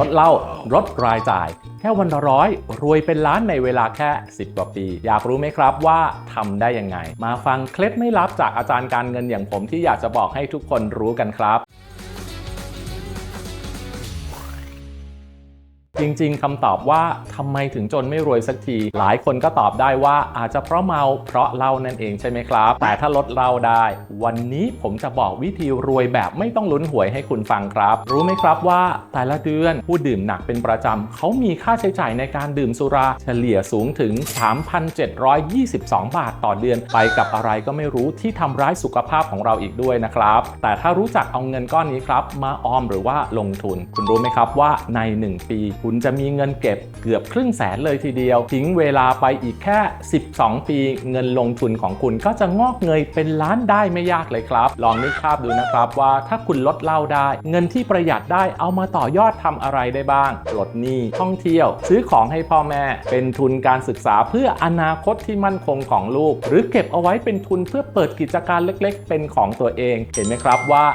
ลดเล่าลดรายจ่าย แค่วันละร้อยรวยเป็นล้านในเวลาแค่ 10 กว่าปี อยากรู้ไหมครับว่าทำได้ยังไง มาฟังเคล็ดไม่ลับจากอาจารย์การเงินอย่างผมที่อยากจะบอกให้ทุกคนรู้กันครับ จริง ๆคำตอบว่าทำไมถึงจนไม่รวยสักที หลายคนก็ตอบได้ว่าอาจจะเพราะเมาเพราะเหล้านั่นเองใช่ไหมครับ แต่ถ้าลดเหล้าได้ วันนี้ผมจะบอกวิธีรวยแบบไม่ต้องลุ้นหวยให้คุณฟังครับ รู้ไหมครับว่าแต่ละเดือนผู้ดื่มหนักเป็นประจำเขามีค่าใช้จ่ายในการดื่มสุราเฉลี่ยสูงถึง 3,722 บาทต่อเดือน ไปกับอะไรก็ไม่รู้ที่ทำร้ายสุขภาพของเราอีกด้วยนะครับ แต่ถ้ารู้จักเอาเงินก้อนนี้ครับ มาออมหรือว่าลงทุน คุณรู้ไหมครับว่าใน 1 ปีคุณจะมีเงินเก็บเกือบครึ่งแสนเลยทีเดียว ทิ้งเวลาไปอีกแค่ 12 ปีเงินลงทุนของคุณก็จะงอกเงยเป็นล้านได้ไม่ยากเลยครับ ลองนึกภาพดูนะครับว่าถ้าคุณลดเหล้าได้ เงินที่ประหยัดได้เอามาต่อยอดทำอะไรได้บ้างลดหนี้ท่องเที่ยว ซื้อของให้พ่อแม่ เป็นทุนการศึกษาเพื่ออนาคตที่มั่นคงของลูก หรือเก็บเอาไว้เป็นทุนเพื่อเปิดกิจการเล็ก ๆ เป็นของตัวเอง เห็นไหมครับว่า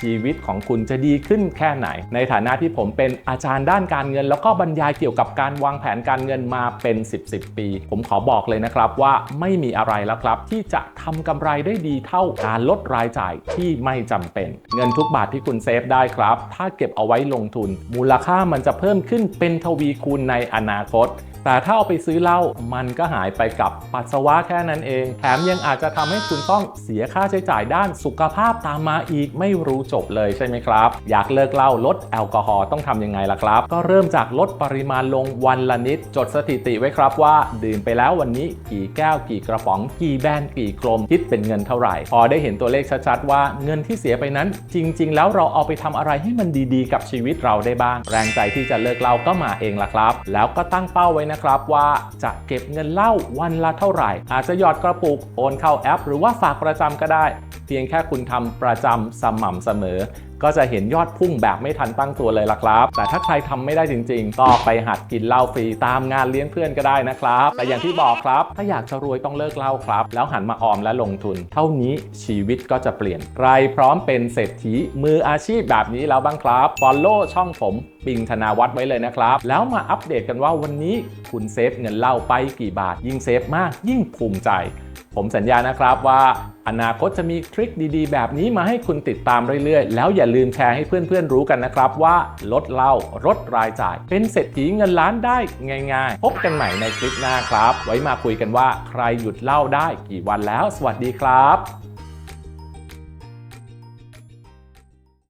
ชีวิตของคุณจะดีขึ้นแค่ไหน ในฐานะที่ผมเป็นอาจารย์ด้านการเงิน แล้วก็บรรยายเกี่ยวกับการวางแผนการเงินมาเป็น 10 10ปี ผมขอบอกเลยนะครับว่าไม่มีอะไรแล้วครับ ที่จะทำกำไรได้ดีเท่าการลดรายจ่ายที่ไม่จำเป็น เงินทุกบาทที่คุณเซฟได้ครับ ถ้าเก็บเอาไว้ลงทุน มูลค่ามันจะเพิ่มขึ้นเป็นทวีคูณในอนาคต แต่ถ้าเอาไปซื้อเหล้ามันก็หายไปกับปัสสาวะแค่นั้นเอง แถมยังอาจจะทำให้คุณต้องเสียค่าใช้จ่ายด้านสุขภาพตามมาอีกไม่รู้จบเลยใช่ไหมครับ อยากเลิกเหล้าลดแอลกอฮอล์ต้องทำยังไงล่ะครับ ก็เริ่มจากลดปริมาณลงวันละนิด จดสถิติไว้ครับว่า ดื่มไปแล้ววันนี้กี่แก้วกี่กระป๋องกี่แบนกี่กลมคิดเป็นเงินเท่าไหร่ พอได้เห็นตัวเลขชัดๆว่าเงินที่เสียไปนั้น จริง ๆ แล้วเราเอาไปทำอะไรให้มันดีๆ กับชีวิตเราได้บ้าง แรงใจที่จะเลิกเหล้าก็มาเองล่ะครับ แล้วก็ตั้งเป้าไว้นะะครับว่าจะเก็บเงินเล่าวันละเท่าไหร่ อาจจะหยอดกระปุกโอนเข้าแอป หรือว่าฝากประจำก็ได้ เพียงแค่คุณทำประจำสม่ำเสมอก็จะเห็นยอดพุ่งแบบไม่ทันตั้งตัวเลยล่ะครับ แต่ถ้าใครทำไม่ได้จริง ๆ ก็ไปหัดกินเหล้าฟรีตามงานเลี้ยงเพื่อนก็ได้นะครับ แต่อย่างที่บอกครับ ถ้าอยากจะรวยต้องเลิกเหล้าครับ แล้วหันมาออมและลงทุน เท่านี้ชีวิตก็จะเปลี่ยน ใครพร้อมเป็นเศรษฐีมืออาชีพแบบนี้แล้วบ้างครับ follow ช่องผมปิงธนาวัฒน์ไว้เลยนะครับ แล้วมาอัปเดตกันว่าวันนี้คุณเซฟเงินเหล้าไปกี่บาท ยิ่งเซฟมากยิ่งภูมิใจ ผมสัญญานะครับว่าอนาคตจะมีทริคดีๆ แบบนี้มาให้คุณติดตามเรื่อยๆ แล้วอย่าลืมแชร์ให้เพื่อนๆรู้กันนะครับว่าลดเหล้าลดรายจ่าย เป็นเศรษฐีเงินล้านได้ง่ายๆ พบกันใหม่ในคลิปหน้าครับ ไว้มาคุยกันว่าใครหยุดเหล้าได้กี่วันแล้ว สวัสดีครับ